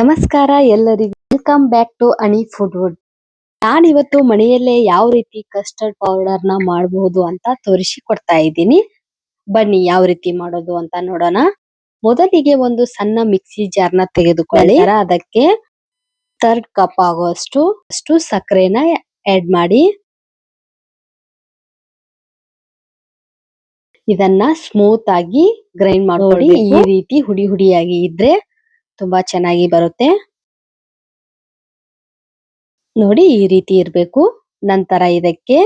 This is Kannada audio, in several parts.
ನಮಸ್ಕಾರ ಎಲ್ಲರಿಗೂ. Welcome back to Ani food wood ನಾನಿವತ್ತು ಮನೆಯಲ್ಲೇ ಯಾವ ರೀತಿ ಕಸ್ಟರ್ಡ್ ಪೌಡರ್ನ ಮಾಡಬಹುದು ಅಂತ ತೋರಿಸಿ ಕೊಡ್ತಾ ಇದ್ದೀನಿ. ಬನ್ನಿ ಯಾವ ರೀತಿ ಮಾಡೋದು ಅಂತ ನೋಡೋಣ. ಮೊದಲಿಗೆ ಒಂದು ಸಣ್ಣ ಮಿಕ್ಸಿ ಜಾರ್ನ ತೆಗೆದುಕೊಳ್ಳಿ. ಅದಕ್ಕೆ ಥರ್ಡ್ ಕಪ್ ಆಗುವಷ್ಟು ಅಷ್ಟು ಸಕ್ಕರೆನ ಆಡ್ ಮಾಡಿ. ಇದನ್ನ ಸ್ಮೂತ್ ಆಗಿ ಗ್ರೈಂಡ್ ಮಾಡಿ ಈ ರೀತಿ ಹುಡಿ ಹುಡಿಯಾಗಿ ಇದ್ರೆ ತುಂಬಾ ಚೆನ್ನಾಗಿ ಬರುತ್ತೆ. ನೋಡಿ ಈ ರೀತಿ ಇರಬೇಕು. ನಂತರ ಇದಕ್ಕೆ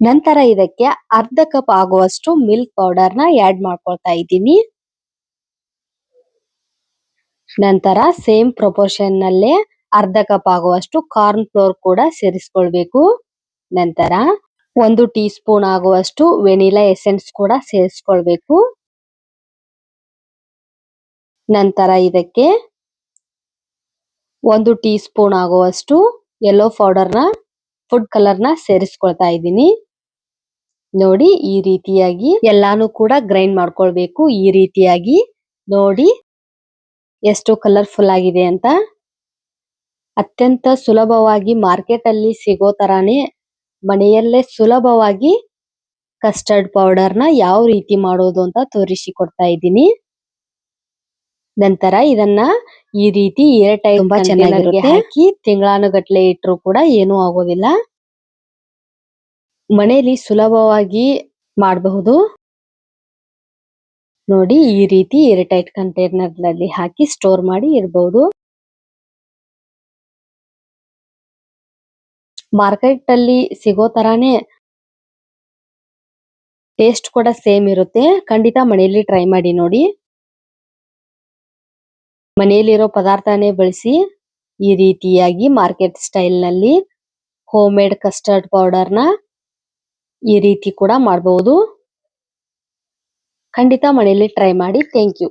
ನಂತರ ಇದಕ್ಕೆ ಅರ್ಧ ಕಪ್ ಆಗುವಷ್ಟು ಮಿಲ್ಕ್ ಪೌಡರ್ನ ಆಡ್ ಮಾಡ್ಕೊಳ್ತಾ ಇದ್ದೀನಿ. ನಂತರ ಸೇಮ್ ಪ್ರೊಪೋರ್ಷನ್ ನಲ್ಲೇ ಅರ್ಧ ಕಪ್ ಆಗುವಷ್ಟು ಕಾರ್ನ್ ಫ್ಲೋರ್ ಕೂಡ ಸೇರಿಸ್ಕೊಳ್ಬೇಕು. ನಂತರ ಒಂದು ಟೀ ಸ್ಪೂನ್ ಆಗುವಷ್ಟು ವೆನಿಲಾ ಎಸೆನ್ಸ್ ಕೂಡ ಸೇರಿಸ್ಕೊಳ್ಬೇಕು. ನಂತರ ಇದಕ್ಕೆ ಒಂದು ಟೀ ಸ್ಪೂನ್ ಆಗುವಷ್ಟು ಯೆಲ್ಲೋ ಪೌಡರ್ನ ಫುಡ್ ಕಲರ್ನ ಸೇರಿಸ್ಕೊಳ್ತಾ ಇದ್ದೀನಿ. ನೋಡಿ, ಈ ರೀತಿಯಾಗಿ ಎಲ್ಲಾನು ಕೂಡ ಗ್ರೈಂಡ್ ಮಾಡ್ಕೊಳ್ಬೇಕು. ಈ ರೀತಿಯಾಗಿ ನೋಡಿ ಎಷ್ಟು ಕಲರ್ಫುಲ್ ಆಗಿದೆ ಅಂತ. ಅತ್ಯಂತ ಸುಲಭವಾಗಿ ಮಾರ್ಕೆಟ್ ಅಲ್ಲಿ ಸಿಗೋ ತರಾನೇ ಮನೆಯಲ್ಲೇ ಸುಲಭವಾಗಿ ಕಸ್ಟರ್ಡ್ ಪೌಡರ್ನ ಯಾವ ರೀತಿ ಮಾಡೋದು ಅಂತ ತೋರಿಸಿ ಕೊಡ್ತಾ ಇದ್ದೀನಿ. ನಂತರ ಇದನ್ನ ಈ ರೀತಿ ಏರ್ ಟೈಟ್ ತುಂಬಾ ಚೆನ್ನಾಗಿರುತ್ತೆ. ಹಾಕಿ ತಿಂಗಳಾನುಗಟ್ಲೆ ಇಟ್ರು ಕೂಡ ಏನು ಆಗೋದಿಲ್ಲ. ಮನೆಯಲ್ಲಿ ಸುಲಭವಾಗಿ ಮಾಡಬಹುದು. ನೋಡಿ ಈ ರೀತಿ ಏರ್ ಟೈಟ್ ಕಂಟೈನರ್ನಲ್ಲಿ ಹಾಕಿ ಸ್ಟೋರ್ ಮಾಡಿ ಇರಬಹುದು ಮಾರ್ಕೆಟ್ ಅಲ್ಲಿ ಸಿಗೋ ತರಾನೇ ಟೇಸ್ಟ್ ಕೂಡ ಸೇಮ್ ಇರುತ್ತೆ. ಖಂಡಿತ ಮನೆಯಲ್ಲಿ ಟ್ರೈ ಮಾಡಿ ನೋಡಿ. ಮನೆಯಲ್ಲಿರೋ ಪದಾರ್ಥನೇ ಬಳಸಿ ಈ ರೀತಿಯಾಗಿ ಮಾರ್ಕೆಟ್ ಸ್ಟೈಲ್ನಲ್ಲಿ ಹೋಮ್ ಮೇಡ್ ಕಸ್ಟರ್ಡ್ ಪೌಡರ್ನ ಈ ರೀತಿ ಕೂಡ ಮಾಡಬಹುದು ಖಂಡಿತ ಮನೆಯಲ್ಲಿ ಟ್ರೈ ಮಾಡಿ. Thank you